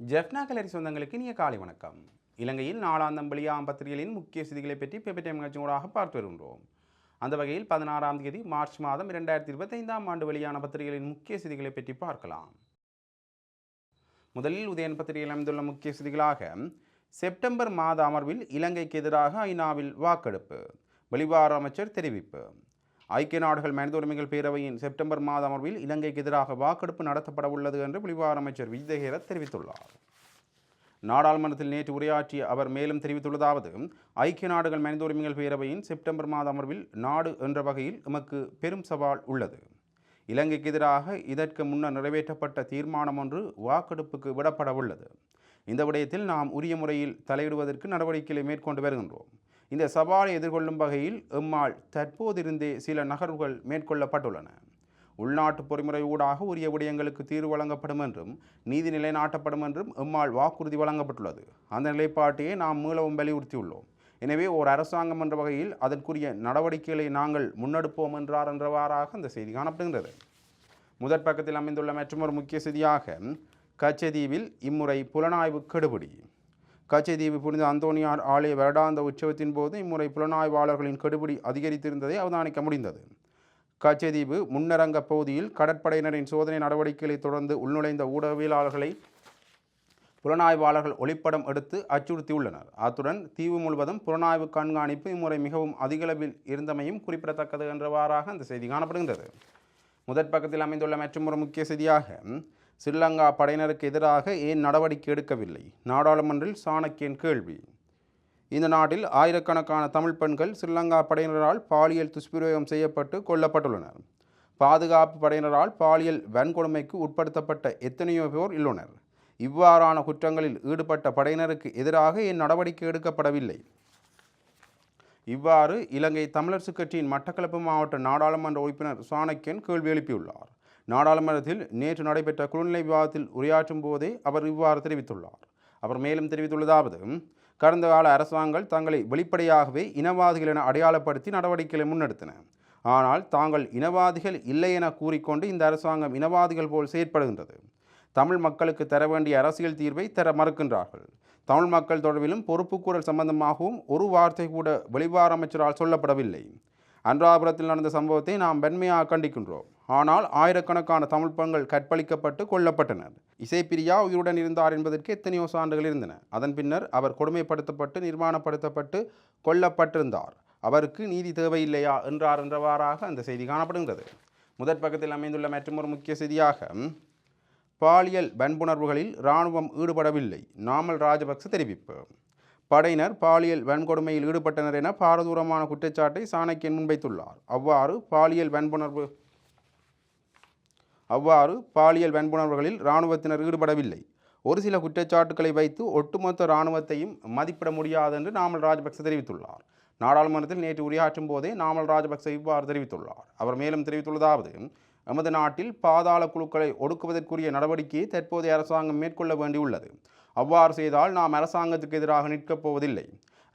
ஜெஃப்னா கலரி சொந்தங்களுக்கு இனிய காலை வணக்கம். இலங்கையில் நாளாந்தம் வெளியாம் பத்திரிகைகளின் முக்கிய செய்திகளை பற்றி பெப்படைம் நிகழ்ச்சியோடாக பார்த்து வருகின்றோம். அந்த வகையில் பதினாறாம் தேதி மார்ச் மாதம் இரண்டாயிரத்தி இருபத்தைந்தாம் ஆண்டு வெளியான பத்திரிகைகளின் முக்கிய செய்திகளை பற்றி பார்க்கலாம். முதலில் உதயன் பத்திரிகையில் அமைந்துள்ள முக்கிய செய்திகளாக செப்டம்பர் மாத அமர்வில் இலங்கைக்கு எதிராக ஐநாவில் வாக்கெடுப்பு. வெளிவார அமைச்சர் தெரிவிப்பு. ஐக்கிய நாடுகள் மனித உரிமைகள் பேரவையின் செப்டம்பர் மாத அமர்வில் இலங்கைக்கு எதிராக வாக்கெடுப்பு நடத்தப்பட உள்ளது என்று வெளிவார அமைச்சர் விஜயகேர தெரிவித்துள்ளார். நாடாளுமன்றத்தில் நேற்று உரையாற்றிய அவர் மேலும் தெரிவித்துள்ளதாவது ஐக்கிய நாடுகள் மனித உரிமைகள் பேரவையின் செப்டம்பர் மாத அமர்வில் நாடு என்ற வகையில் எமக்கு பெரும் சவால் உள்ளது. இலங்கைக்கு எதிராக இதற்கு முன்னர் நிறைவேற்றப்பட்ட தீர்மானம் ஒன்று வாக்கெடுப்புக்கு விடப்பட உள்ளது. இந்த விடயத்தில் நாம் உரிய முறையில் தலையிடுவதற்கு நடவடிக்கைகளை மேற்கொண்டு வருகின்றோம். இந்த சவாலை எதிர்கொள்ளும் வகையில் எம்மால் தற்போதிருந்தே சில நகர்வுகள் மேற்கொள்ளப்பட்டுள்ளன. உள்நாட்டு பொறிமுறை ஊடாக உரிய விடயங்களுக்கு தீர்வு வழங்கப்படும் என்றும் நீதி நிலைநாட்டப்படும் என்றும் எம்மால் வாக்குறுதி வழங்கப்பட்டுள்ளது. அந்த நிலைப்பாட்டையே நாம் மீளவும் வலியுறுத்தியுள்ளோம். எனவே ஓர் அரசாங்கம் என்ற வகையில் அதற்குரிய நடவடிக்கைகளை நாங்கள் முன்னெடுப்போம் என்றார் என்றவாறாக அந்த செய்தி காணப்படுகின்றது. முதற் பக்கத்தில் அமைந்துள்ள மற்றொரு முக்கிய செய்தியாக கச்சதீவில் இம்முறை புலனாய்வு கெடுபிடி. கச்சைதீவு புனித அந்தோனியார் ஆலய வருடாந்த உற்சவத்தின் போது இம்முறை புலனாய்வாளர்களின் கெடுபிடி அதிகரித்திருந்ததை அவதானிக்க முடிந்தது. கச்சைதீவு முன்னரங்க பகுதியில் கடற்படையினரின் சோதனை நடவடிக்கைகளை தொடர்ந்து உள்நுழைந்த ஊடகவியலாளர்களை புலனாய்வாளர்கள் ஒளிப்படம் எடுத்து அச்சுறுத்தியுள்ளனர். அத்துடன் தீவு முழுவதும் புலனாய்வு கண்காணிப்பு இம்முறை மிகவும் அதிகளவில் இருந்தமையும் குறிப்பிடத்தக்கது என்றவாறாக அந்த செய்தி காணப்படுகின்றது. முதற் பக்கத்தில் அமைந்துள்ள மற்றொரு முக்கிய செய்தியாக ஸ்ரீலங்கா படையினருக்கு எதிராக ஏன் நடவடிக்கை எடுக்கவில்லை? நாடாளுமன்றில் சாணக்கியன் கேள்வி. இந்த நாட்டில் ஆயிரக்கணக்கான தமிழ் பெண்கள் ஸ்ரீலங்கா படையினரால் பாலியல் துஷ்பிரயோகம் செய்யப்பட்டு கொல்லப்பட்டுள்ளனர். பாதுகாப்பு படையினரால் பாலியல் வன்கொடுமைக்கு உட்படுத்தப்பட்ட எத்தனையோ பேர் உள்ளனர். இவ்வாறான குற்றங்களில் ஈடுபட்ட படையினருக்கு எதிராக ஏன் நடவடிக்கை எடுக்கப்படவில்லை? இவ்வாறு இலங்கை தமிழரசு கட்சியின் மட்டக்களப்பு மாவட்ட நாடாளுமன்ற உறுப்பினர் சாணக்கியன் கேள்வி எழுப்பியுள்ளார். நாடாளுமன்றத்தில் நேற்று நடைபெற்ற குழுநிலை விவாதத்தில் உரையாற்றும் போதே அவர் இவ்வாறு தெரிவித்துள்ளார். அவர் மேலும் தெரிவித்துள்ளதாவது கடந்த கால அரசாங்கங்கள் தங்களை வெளிப்படையாகவே இனவாதிகள் என அடையாளப்படுத்தி நடவடிக்கைகளை முன்னெடுத்தன. ஆனால் தாங்கள் இனவாதிகள் இல்லை என கூறிக்கொண்டு இந்த அரசாங்கம் இனவாதிகள் போல் செயற்படுகின்றது. தமிழ் மக்களுக்கு தர வேண்டிய அரசியல் தீர்வை தர மறுக்கின்றார்கள். தமிழ் மக்கள் தொடர்பிலும் பொறுப்புக்கூறல் சம்பந்தமாகவும் ஒரு வார்த்தை கூட வெளிவார அமைச்சரால் சொல்லப்படவில்லை. அன்றாபுரத்தில் நடந்த சம்பவத்தை நாம் வெண்மையாக கண்டிக்கின்றோம். ஆனால் ஆயிரக்கணக்கான தமிழ் பெண்கள் கற்பழிக்கப்பட்டு கொல்லப்பட்டனர். இசைப்பிரியா உயிருடன் இருந்தார் என்பதற்கு எத்தனையோ சான்றுகள் இருந்தன. அதன் பின்னர் அவர் கொடுமைப்படுத்தப்பட்டு நிர்மாணப்படுத்தப்பட்டு கொல்லப்பட்டிருந்தார். அவருக்கு நீதி தேவையில்லையா? என்றார் என்றவாறாக அந்த செய்தி காணப்படுகிறது முதற் பக்கத்தில் அமைந்துள்ள மற்றொரு முக்கிய செய்தியாக பாலியல் வன்புணர்வுகளில் இராணுவம் ஈடுபடவில்லை. நாமல் ராஜபக்ச தெரிவிப்பு. படையினர் பாலியல் வன்கொடுமையில் ஈடுபட்டனர் என பாரதூரமான குற்றச்சாட்டை சாணக்கியன் முன்வைத்துள்ளார். அவ்வாறு பாலியல் வன்புணர்வு அவ்வாறு பாலியல் வன்புணர்வுகளில் இராணுவத்தினர் ஈடுபடவில்லை. ஒரு சில குற்றச்சாட்டுக்களை வைத்து ஒட்டுமொத்த இராணுவத்தையும் மதிப்பிட முடியாது என்று நாமல் ராஜபக்ச தெரிவித்துள்ளார். நாடாளுமன்றத்தில் நேற்று உரையாற்றும் போதே நாமல் ராஜபக்ச இவ்வாறு தெரிவித்துள்ளார். அவர் மேலும் தெரிவித்துள்ளதாவது எமது நாட்டில் பாதாள குழுக்களை ஒடுக்குவதற்குரிய நடவடிக்கையை தற்போதைய அரசாங்கம் மேற்கொள்ள வேண்டியுள்ளது. அவ்வாறு செய்தால் நாம் அரசாங்கத்துக்கு எதிராக நிற்கப் போவதில்லை.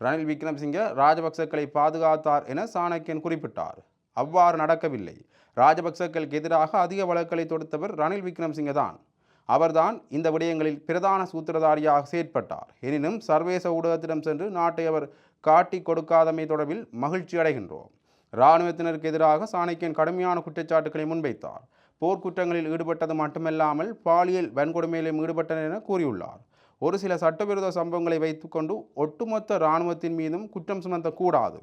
ரணில் விக்ரம்சிங்க ராஜபக்சக்களை பாதுகாத்தார் என சாணக்கியன் குறிப்பிட்டார். அவ்வாறு நடக்கவில்லை. ராஜபக்சக்களுக்கு எதிராக அதிக வழக்குகளை தொடுத்தவர் ரணில் விக்ரம்சிங்க தான் அவர்தான் இந்த விடயங்களில் பிரதான சூத்திரதாரியாக செயற்பட்டார். எனினும் சர்வதேச ஊடகத்திடம் சென்று நாட்டை அவர் காட்டி கொடுக்காதமை தொடர்பில் மகிழ்ச்சி அடைகின்றோம். இராணுவத்தினருக்கு எதிராக சாணக்கியன் கடுமையான குற்றச்சாட்டுக்களை முன்வைத்தார். போர்க்குற்றங்களில் ஈடுபட்டது மட்டுமல்லாமல் பாலியல் வன்கொடுமையிலும் ஈடுபட்டனர் என கூறியுள்ளார். ஒரு சில சட்டவிரோத சம்பவங்களை வைத்துக்கொண்டு ஒட்டுமொத்த இராணுவத்தின் மீதும் குற்றம் சுமத்தக்கூடாது.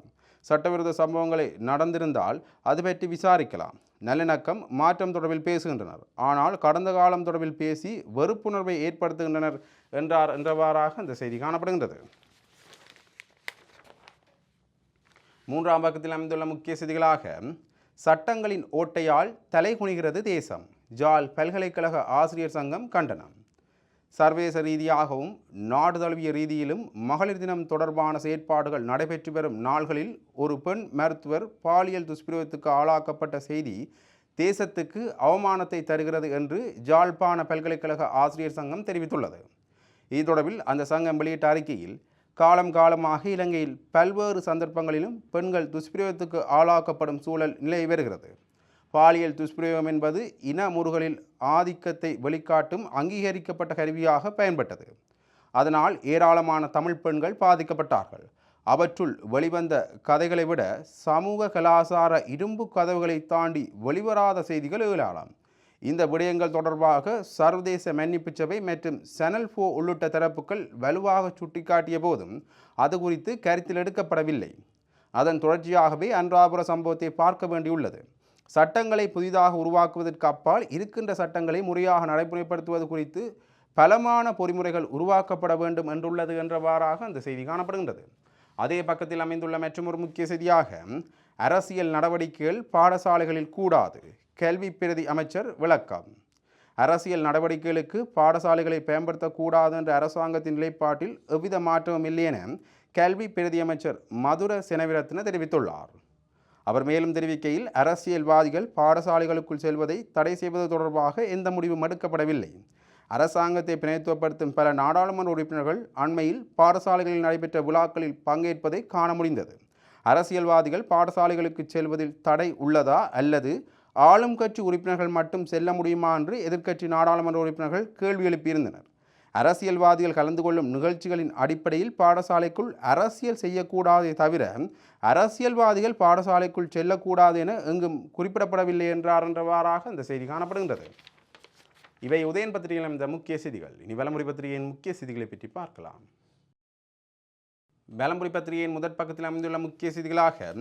சட்டவிரோத சம்பவங்களை நடந்திருந்தால் அது பற்றி விசாரிக்கலாம். நல்லிணக்கம் மாற்றம் தொடர்பில் பேசுகின்றனர். ஆனால் கடந்த காலம் தொடர்பில் பேசி வெறுப்புணர்வை ஏற்படுத்துகின்றனர் என்றார் என்றவாறாக இந்த செய்தி காணப்படுகின்றது. மூன்றாம் பக்கத்தில் அமைந்துள்ள முக்கிய செய்திகளாக சட்டங்களின் ஓட்டையால் தலைகுனிகிறது தேசம். ஜால் பல்கலைக்கழக ஆசிரியர் சங்கம் கண்டனம். சர்வேச ரீதியாகவும் நாடு தழுவிய ரீதியிலும் மகளிர் தினம் தொடர்பான செயற்பாடுகள் நடைபெற்று வரும் நாள்களில் ஒரு பெண் மருத்துவர் பாலியல் துஷ்பிரயோகத்துக்கு ஆளாக்கப்பட்ட செய்தி தேசத்துக்கு அவமானத்தை தருகிறது என்று ஜாழ்ப்பாண பல்கலைக்கழக ஆசிரியர் சங்கம் தெரிவித்துள்ளது. இது தொடர்பில் அந்த சங்கம் வெளியிட்ட அறிக்கையில் காலம் காலமாக இலங்கையில் பல்வேறு சந்தர்ப்பங்களிலும் பெண்கள் துஷ்பிரயோகத்துக்கு ஆளாக்கப்படும் சூழல் நிலை வருகிறது. பாலியல் துஷ்பிரயோகம் என்பது இன முருகலில் ஆதிக்கத்தை வெளிக்காட்டும் அங்கீகரிக்கப்பட்ட கருவியாக பயன்பட்டது. அதனால் ஏராளமான தமிழ் பெண்கள் பாதிக்கப்பட்டார்கள். அவற்றுள் வெளிவந்த கதைகளை விட சமூக கலாசார இரும்பு கதவுகளை தாண்டி வெளிவராத செய்திகள் ஏராளம். இந்த விடயங்கள் தொடர்பாக சர்வதேச மன்னிப்பு சபை மற்றும் செனல் ஃபோ உள்ளிட்ட தரப்புகள் வலுவாக சுட்டிக்காட்டிய போதும் அது குறித்து கருத்தில் எடுக்கப்படவில்லை. அதன் தொடர்ச்சியாகவே அன்றாபுர சம்பவத்தை பார்க்க வேண்டியுள்ளது. சட்டங்களை புதிதாக உருவாக்குவதற்கு அப்பால் இருக்கின்ற சட்டங்களை முறையாக நடைமுறைப்படுத்துவது குறித்து பலமான பொறிமுறைகள் உருவாக்கப்பட வேண்டும் என்றுள்ளது என்றவாறாக அந்த செய்தி காணப்படுகின்றது. அதே பக்கத்தில் அமைந்துள்ள மற்றொரு முக்கிய செய்தியாக அரசியல் நடவடிக்கைகள் பாடசாலைகளில் கூடாது. கல்வி பிரதி அமைச்சர் விளக்கம். அரசியல் நடவடிக்கைகளுக்கு பாடசாலைகளை பயன்படுத்தக்கூடாது என்ற அரசாங்கத்தின் நிலைப்பாட்டில் எவ்வித மாற்றமும் இல்லை என கல்வி பிரதி அமைச்சர் மதுர செனவிரத்ன தெரிவித்துள்ளார். அவர் மேலும் தெரிவிக்கையில் அரசியல்வாதிகள் பாடசாலைகளுக்குள் செல்வதை தடை செய்வது தொடர்பாக எந்த முடிவும் எடுக்கப்படவில்லை. அரசாங்கத்தை பிணைத்துவப்படுத்தும் பல நாடாளுமன்ற உறுப்பினர்கள் அண்மையில் பாடசாலைகளில் நடைபெற்ற விழாக்களில் பங்கேற்பதை காண முடிந்தது. அரசியல்வாதிகள் பாடசாலைகளுக்கு செல்வதில் தடை உள்ளதா அல்லது ஆளும் கட்சி உறுப்பினர்கள் மட்டும் செல்ல முடியுமா என்று எதிர்க்கட்சி நாடாளுமன்ற உறுப்பினர்கள் கேள்வி எழுப்பியிருந்தனர். அரசியல்வாதிகள் கலந்து கொள்ளும் நிகழ்ச்சிகளின் அடிப்படையில் பாடசாலைக்குள் அரசியல் செய்யக்கூடாதே தவிர அரசியல்வாதிகள் பாடசாலைக்குள் செல்லக்கூடாது என எங்கும் குறிப்பிடப்படவில்லை என்றார் என்றவாறாக இந்த செய்தி காணப்படுகின்றது. இவை உதயன் பத்திரிகையில் இந்த முக்கிய செய்திகள். இனி வலமுறை பத்திரிகையின் முக்கிய செய்திகளை பற்றி பார்க்கலாம். வலமுறை பத்திரிகையின் முதற் பக்கத்தில் அமைந்துள்ள முக்கிய செய்திகளாக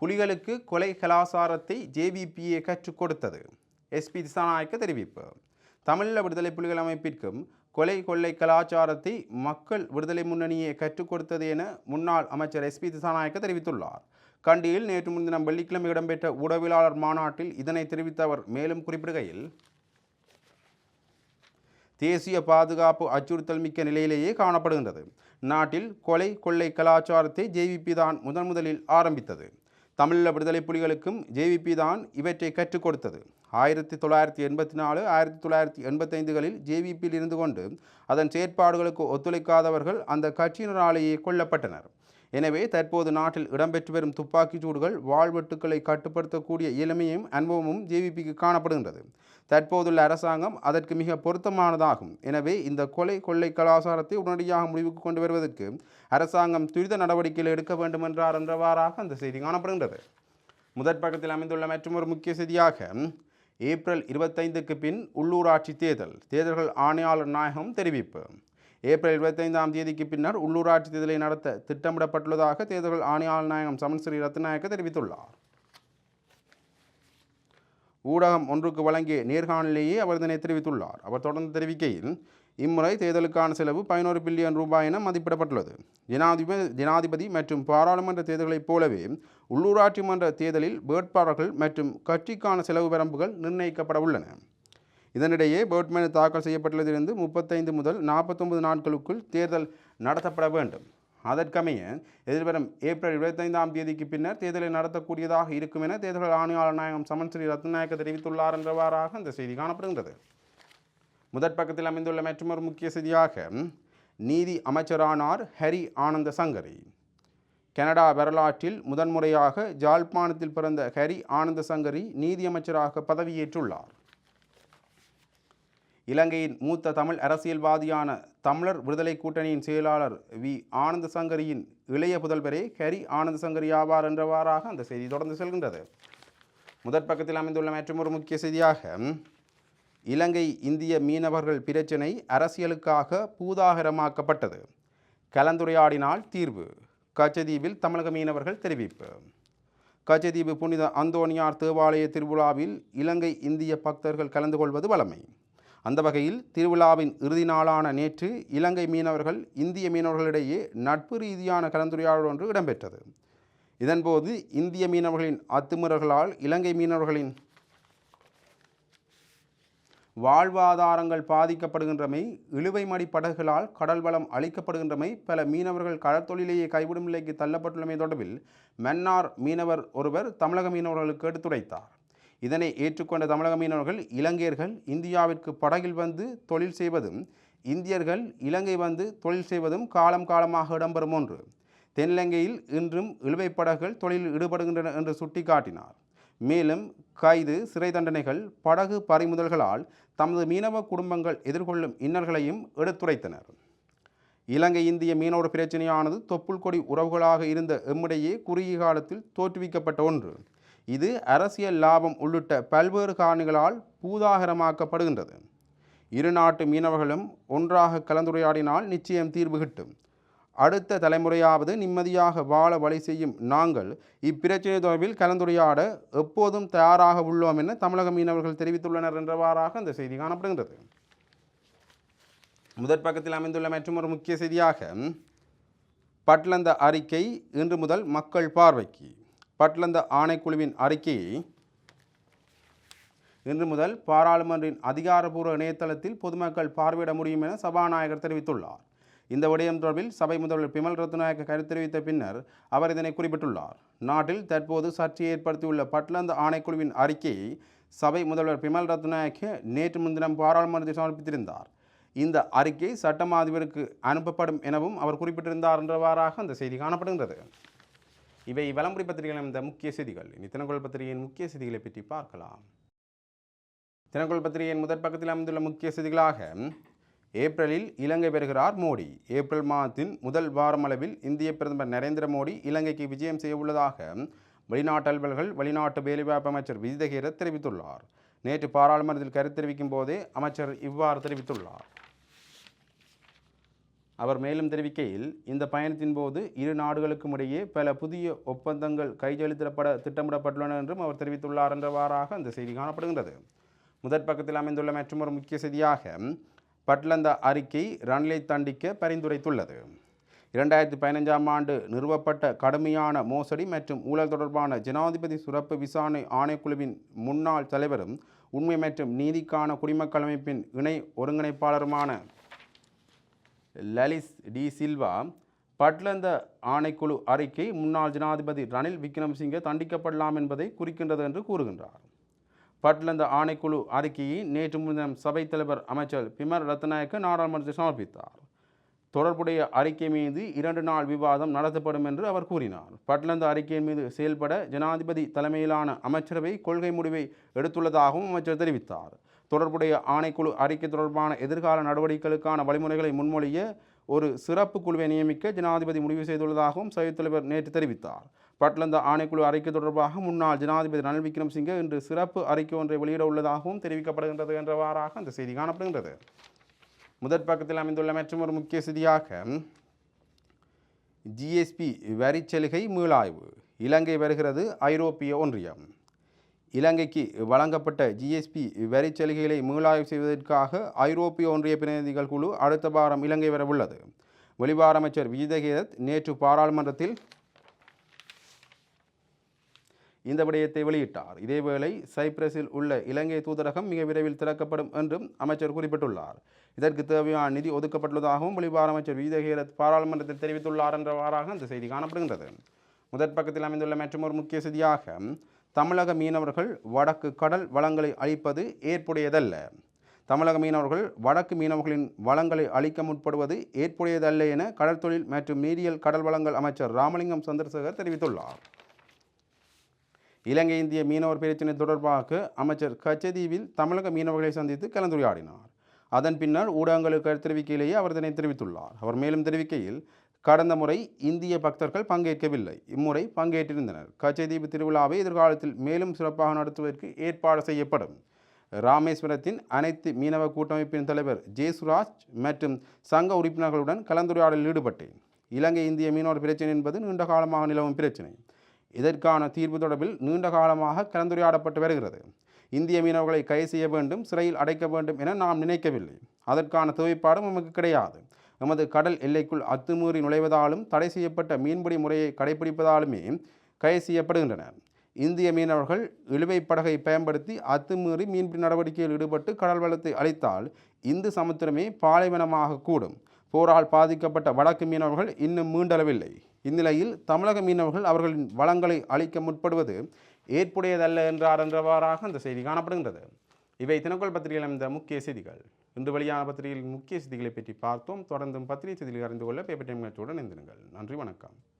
புலிகளுக்கு கொலை கலாசாரத்தை ஜேவிபிஏ கற்றுக் கொடுத்தது. எஸ்பி திசாநாயக்க தெரிவிப்பு. தமிழீழ விடுதலை புலிகள் அமைப்பிற்கும் கொலை கொள்ளை கலாச்சாரத்தை மக்கள் விடுதலை முன்னணியை கற்றுக் கொடுத்தது என முன்னாள் அமைச்சர் எஸ்பி திசாநாயக்க தெரிவித்துள்ளார். கண்டியில் நேற்று முன்தினம் வெள்ளிக்கிழமை இடம்பெற்ற உடவியலாளர் மாநாட்டில் இதனை தெரிவித்த அவர் மேலும் குறிப்பிடுகையில் தேசிய பாதுகாப்பு அச்சுறுத்தல் மிக்க நிலையிலேயே காணப்படுகின்றது. நாட்டில் கொலை கொள்ளை கலாச்சாரத்தை ஜேவிபி தான் முதன் முதலில் ஆரம்பித்தது. தமிழீழ விடுதலை புலிகளுக்கும் ஜேவிபி தான் இவற்றை கற்றுக் கொடுத்தது. ஆயிரத்தி தொள்ளாயிரத்தி எண்பத்தி நாலு ஆயிரத்தி தொள்ளாயிரத்தி எண்பத்தைந்துகளில் ஜேவிபியில் இருந்து கொண்டு அதன் செயற்பாடுகளுக்கு ஒத்துழைக்காதவர்கள் அந்த கட்சியினராலேயே கொல்லப்பட்டனர். எனவே தற்போது நாட்டில் இடம்பெற்று வரும் துப்பாக்கிச் சூடுகள் வாழ்வெட்டுக்களை கட்டுப்படுத்தக்கூடிய இளமையும் அனுபவமும் ஜேவிபிக்கு காணப்படுகின்றது. தற்போதுள்ள அரசாங்கம் அதற்கு மிக பொருத்தமானதாகும். எனவே இந்த கொலை கொள்ளை கலாச்சாரத்தை உடனடியாக முடிவுக்கு கொண்டு வருவதற்கு அரசாங்கம் துரித நடவடிக்கைகள் எடுக்க வேண்டும் என்றார் என்றவாறாக அந்த செய்தி காணப்படுகின்றது. முதற் பக்கத்தில் அமைந்துள்ள மற்றும் ஒரு முக்கிய செய்தியாக ஏப்ரல் இருபத்தைந்துக்கு பின் உள்ளூராட்சி தேர்தல். தேர்தல்கள் ஆணையாளர் நாயகம் தெரிவிப்பு. ஏப்ரல் இருபத்தைந்தாம் தேதிக்கு பின்னர் உள்ளூராட்சி தேர்தலை நடத்த திட்டமிடப்பட்டுள்ளதாக தேர்தல்கள் ஆணையாளர் நாயகம் சமன் ஸ்ரீ ரத்நாயக்க தெரிவித்துள்ளார். ஊடகம் ஒன்றுக்கு வழங்கிய நேர்காணலிலேயே அவர் இதனை தெரிவித்துள்ளார். அவர் தொடர்ந்து தெரிவிக்கையில் இம்முறை தேர்தலுக்கான செலவு பதினோரு பில்லியன் ரூபாய் என மதிப்பிடப்பட்டுள்ளது. ஜனாதிபதி ஜனாதிபதி மற்றும் பாராளுமன்ற தேர்தல்களைப் போலவே உள்ளூராட்சி மன்ற தேர்தலில் வேட்பாளர்கள் மற்றும் கட்சிக்கான செலவு வரம்புகள் நிர்ணயிக்கப்பட உள்ளன. இதனிடையே வேட்புமனு தாக்கல் செய்யப்பட்டுள்ளதிலிருந்து முப்பத்தைந்து முதல் நாற்பத்தொன்பது நாட்களுக்குள் தேர்தல் நடத்தப்பட வேண்டும். அதற்கமைய எதிர்வரும் ஏப்ரல் இருபத்தைந்தாம் தேதிக்கு பின்னர் தேர்தலை நடத்தக்கூடியதாக இருக்கும் என தேர்தல் ஆணையாளர் நாயகம் சமன் ஸ்ரீ ரத்நாயக்க தெரிவித்துள்ளார் என்றவாறாக இந்த செய்தி காணப்படுகின்றது. முதற் பக்கத்தில் அமைந்துள்ள மற்றொரு முக்கிய செய்தியாக நீதி அமைச்சரானார் ஹரி ஆனந்த சங்கரி. கனடா வரலாற்றில் முதன்முறையாக ஜாழ்ப்பாணத்தில் பிறந்த ஹரி ஆனந்த சங்கரி நீதி அமைச்சராக பதவியேற்றுள்ளார். இலங்கையின் மூத்த தமிழ் அரசியல்வாதியான தமிழர் விடுதலை கூட்டணியின் செயலாளர் வி. ஆனந்த சங்கரியின் இளைய புதல்வரே ஹரி ஆனந்த சங்கரி ஆவார் என்றவாறாக அந்த செய்தி தொடர்ந்து செல்கின்றது. முதற் பக்கத்தில் அமைந்துள்ள மற்றொரு முக்கிய செய்தியாக இலங்கை இந்திய மீனவர்கள் பிரச்சினை அரசியலுக்காக பூதாகரமாக்கப்பட்டது. கலந்துரையாடினால் தீர்வு. கச்சதீவில் தமிழக மீனவர்கள் தெரிவிப்பு. கச்சதீவு புனித அந்தோனியார் தேவாலய திருவிழாவில் இலங்கை இந்திய பக்தர்கள் கலந்து கொள்வது வழமை. அந்த வகையில் திருவிழாவின் இறுதி நாளான நேற்று இலங்கை மீனவர்கள் இந்திய மீனவர்களிடையே நட்பு ரீதியான கலந்துரையாடல் ஒன்று இடம்பெற்றது. இதன்போது இந்திய மீனவர்களின் அத்துமீறல்களால் இலங்கை மீனவர்களின் வாழ்வாதாரங்கள் பாதிக்கப்படுகின்றமை இழுவைமடி படகுகளால் கடல் வளம் அளிக்கப்படுகின்றமை பல மீனவர்கள் கடற்தொழிலேயே கைவிடும் நிலைக்கு தள்ளப்பட்டுள்ளமை தொடர்பில் மன்னார் மீனவர் ஒருவர் தமிழக மீனவர்களுக்கு எடுத்துரைத்தார். இதனை ஏற்றுக்கொண்ட தமிழக மீனவர்கள் இலங்கையர்கள் இந்தியாவிற்கு படகில் வந்து தொழில் செய்வதும் இந்தியர்கள் இலங்கை வந்து தொழில் செய்வதும் காலம் காலமாக இடம்பெறும் ஒன்று. தென்னிலங்கையில் இன்றும் இழுவை படகுகள் தொழிலில் ஈடுபடுகின்றன என்று சுட்டிக்காட்டினார். மேலும் கைது சிறை தண்டனைகள் படகு பறிமுதல்களால் தமது மீனவ குடும்பங்கள் எதிர்கொள்ளும் இன்னல்களையும் எடுத்துரைத்தனர். இலங்கை இந்திய மீனவர் பிரச்சனையானது தொப்புள் கொடி உறவுகளாக இருந்த எம்மிடையே குறுகிய காலத்தில் தோற்றுவிக்கப்பட்ட ஒன்று. இது அரசியல் லாபம் உள்ளிட்ட பல்வேறு காரணிகளால் பூதாகரமாக்கப்படுகின்றது. இரு நாட்டு மீனவர்களும் ஒன்றாக கலந்துரையாடினால் நிச்சயம் தீர்வு கிட்டும். அடுத்த தலைமுறையாவது நிம்மதியாக வாழ வழி செய்யும் நாங்கள் இப்பிரச்சனை தொடர்பில் கலந்துரையாட எப்போதும் தயாராக உள்ளோம் என தமிழக மீனவர்கள் தெரிவித்துள்ளனர் என்றவாறாக அந்த செய்தி காணப்படுகின்றது. முதற் பக்கத்தில் அமைந்துள்ள மற்றொரு முக்கிய செய்தியாக பட்லந்த அறிக்கை இன்று முதல் மக்கள் பார்வைக்கு. பட்லந்த ஆணைக்குழுவின் அறிக்கையை இன்று முதல் பாராளுமன்றின் அதிகாரப்பூர்வ இணையதளத்தில் பொதுமக்கள் பார்வையிட முடியும் என சபாநாயகர் தெரிவித்துள்ளார். இந்த விடயம் தொடர்பில் சபை முதல்வர் பிமல் ரத்நாயக்க கருத்து தெரிவித்த பின்னர் அவர் இதனை குறிப்பிட்டுள்ளார். நாட்டில் தற்போது சர்ச்சையை ஏற்படுத்தியுள்ள பட்லாந்து ஆணைக்குழுவின் அறிக்கையை சபை முதல்வர் பிமல் ரத்நாயக்க நேற்று முன்தினம் பாராளுமன்றத்தில் சமர்ப்பித்திருந்தார். இந்த அறிக்கை சட்டமா அதிபருக்கு அனுப்பப்படும் எனவும் அவர் குறிப்பிட்டிருந்தார் என்றவாறாக அந்த செய்தி காணப்படுகின்றது. இவை வலம்புரி பத்திரிகைகளின் இந்த முக்கிய செய்திகள். இனி தினக்குள் பத்திரிகையின் முக்கிய செய்திகளை பற்றி பார்க்கலாம். தினக்குள் பத்திரிகையின் முதற் பக்கத்தில் அமைந்துள்ள முக்கிய செய்திகளாக ஏப்ரலில் இலங்கை பெறுகிறார் மோடி. ஏப்ரல் மாதத்தின் முதல் வாரமளவில் இந்திய பிரதமர் நரேந்திர மோடி இலங்கைக்கு விஜயம் செய்ய உள்ளதாக வெளிநாட்டு அலுவல்கள் வெளிநாட்டு வேலைவாய்ப்பு அமைச்சர் விஜிதகீரத் தெரிவித்துள்ளார். நேற்று பாராளுமன்றத்தில் கருத்து தெரிவிக்கும் போதே அமைச்சர் இவ்வாறு தெரிவித்துள்ளார். அவர் மேலும் தெரிவிக்கையில் இந்த பயணத்தின் போது இரு நாடுகளுக்கும் இடையே பல புதிய ஒப்பந்தங்கள் கையெழுத்திடப்பட திட்டமிடப்பட்டுள்ளன என்றும் அவர் தெரிவித்துள்ளார் என்றவாறாக அந்த செய்தி காணப்படுகின்றது. முதற் பக்கத்தில் அமைந்துள்ள மற்றொரு முக்கிய செய்தியாக பட்லந்த அறிக்கை ரன்லை தண்டிக்க பரிந்துரைத்துள்ளது. இரண்டாயிரத்தி பதினஞ்சாம் ஆண்டு நிறுவப்பட்ட கடுமையான மோசடி மற்றும் ஊழல் தொடர்பான ஜனாதிபதி சிறப்பு விசாரணை ஆணைக்குழுவின் முன்னாள் தலைவரும் உண்மை மற்றும் நீதிக்கான குடிமக்கள் அமைப்பின் இணை ஒருங்கிணைப்பாளருமான லலிஸ் டி சில்வா பட்லந்த ஆணைக்குழு அறிக்கை முன்னாள் ஜனாதிபதி ரணில் விக்ரமசிங்கே தண்டிக்கப்படலாம் என்பதை குறிக்கின்றது என்று கூறுகின்றார். பட்லந்த ஆணைக்குழு அறிக்கையை நேற்று முன்தினம் சபைத் தலைவர் அமைச்சர் பிமர் ரத்நாயக்க நாடாளுமன்றத்தில் சமர்ப்பித்தார். தொடர்புடைய அறிக்கை மீது இரண்டு நாள் விவாதம் நடத்தப்படும் என்று அவர் கூறினார். பட்லந்த அறிக்கையின் மீது செயல்பட ஜனாதிபதி தலைமையிலான அமைச்சரவை கொள்கை முடிவை எடுத்துள்ளதாகவும் அமைச்சர் தெரிவித்தார். தொடர்புடைய ஆணைக்குழு அறிக்கை தொடர்பான எதிர்கால நடவடிக்கைகளுக்கான வழிமுறைகளை முன்மொழிய ஒரு சிறப்பு குழுவை நியமிக்க ஜனாதிபதி முடிவு செய்துள்ளதாகவும் சபைத் தலைவர் நேற்று தெரிவித்தார். பட்லந்த ஆணைக்குழு அறிக்கை தொடர்பாக முன்னாள் ஜனாதிபதி ரணில் விக்ரமசிங்கே இன்று சிறப்பு அறிக்கை ஒன்றை வெளியிட உள்ளதாகவும் தெரிவிக்கப்படுகின்றது என்றவாறாக அந்த செய்தி காணப்படுகின்றது. முதற் பக்கத்தில் அமைந்துள்ள மற்றும் ஒரு முக்கிய செய்தியாக ஜிஎஸ்பி வரிச்சலுகை மீளாய்வு. இலங்கை வருகிறது ஐரோப்பிய ஒன்றியம். இலங்கைக்கு வழங்கப்பட்ட ஜிஎஸ்பி வரிச்சலுகைகளை மீளாய்வு செய்வதற்காக ஐரோப்பிய ஒன்றிய பிரதிநிதிகள் குழு அடுத்த வாரம் இலங்கை வரவுள்ளது வெளிவார அமைச்சர் விஜிதகேரத் நேற்று பாராளுமன்றத்தில் இந்த விடயத்தை வெளியிட்டார். இதேவேளை சைப்ரஸில் உள்ள இலங்கை தூதரகம் மிக விரைவில் திறக்கப்படும் என்றும் அமைச்சர் குறிப்பிட்டுள்ளார். இதற்கு தேவையான நிதி ஒதுக்கப்பட்டுள்ளதாகவும் வெளிவார அமைச்சர் வீதகேர பாராளுமன்றத்தில் தெரிவித்துள்ளார் என்றவாறாக அந்த செய்தி காணப்படுகின்றது. முதற் பக்கத்தில் அமைந்துள்ள மற்றொரு முக்கிய செய்தியாக தமிழக மீனவர்கள் வடக்கு கடல் வளங்களை அழிப்பது ஏற்புடையதல்ல. தமிழக மீனவர்கள் வடக்கு மீனவர்களின் வளங்களை அழிக்க முற்படுவது ஏற்புடையதல்ல என கடற்தொழில் மற்றும் நீரியல் கடல் வளங்கள் அமைச்சர் ராமலிங்கம் சந்திரசேகர் தெரிவித்துள்ளார். இலங்கை இந்திய மீனவர் பிரச்சினை தொடர்பாக அமைச்சர் கச்சதீவில் தமிழக மீனவர்களை சந்தித்து கலந்துரையாடினார். அதன் பின்னர் ஊடகங்களுக்கு தெரிவிக்கையிலேயே அவர் இதனை தெரிவித்துள்ளார். அவர் மேலும் தெரிவிக்கையில் கடந்த முறை இந்திய பக்தர்கள் பங்கேற்கவில்லை. இம்முறை பங்கேற்றிருந்தனர். கச்சதீவு திருவிழாவை எதிர்காலத்தில் மேலும் சிறப்பாக நடத்துவதற்கு ஏற்பாடு செய்யப்படும். ராமேஸ்வரத்தின் அனைத்து மீனவ கூட்டமைப்பின் தலைவர் ஜேசுராஜ் மற்றும் சங்க உறுப்பினர்களுடன் கலந்துரையாடலில் ஈடுபட்டேன். இலங்கை இந்திய மீனவர் பிரச்சினை என்பது நீண்ட காலமாக நிலவும் பிரச்சினை. இதற்கான தீர்வு தொடர்பில் நீண்ட காலமாக கலந்துரையாடப்பட்டு வருகிறது. இந்திய மீனவர்களை கைது செய்ய வேண்டும் சிறையில் அடைக்க வேண்டும் என நாம் நினைக்கவில்லை. அதற்கான தேவைப்பாடும் நமக்கு கிடையாது. நமது கடல் எல்லைக்குள் அத்துமீறி நுழைவதாலும் தடை செய்யப்பட்ட மீன்பிடி முறையை கடைபிடிப்பதாலுமே கைது செய்யப்படுகின்றனர் இந்திய மீனவர்கள் இழுவை படகை பயன்படுத்தி அத்துமீறி மீன்பிடி நடவடிக்கையில் ஈடுபட்டு கடல் வளத்தை அளித்தால் இந்து சமுத்திரமே பாலைவனமாக கூடும். போரால் பாதிக்கப்பட்ட வடக்கு மீனவர்கள் இன்னும் மீண்டளவில்லை. இந்நிலையில் தமிழக மீனவர்கள் அவர்களின் வளங்களை அளிக்க முற்படுவது ஏற்புடையதல்ல என்றார் என்றவாறாக அந்த செய்தி காணப்படுகின்றது. இவை தினக்குள் பத்திரிகையில் இந்த முக்கிய செய்திகள். இன்று வெளியான பத்திரிகையில் முக்கிய செய்திகளை பற்றி பார்த்தோம். தொடர்ந்தும் பத்திரிகை செய்திகளை அறிந்து கொள்ள பேப்பர் டைம் நிகழ்ச்சியுடன் இணைந்திருங்கள். நன்றி வணக்கம்.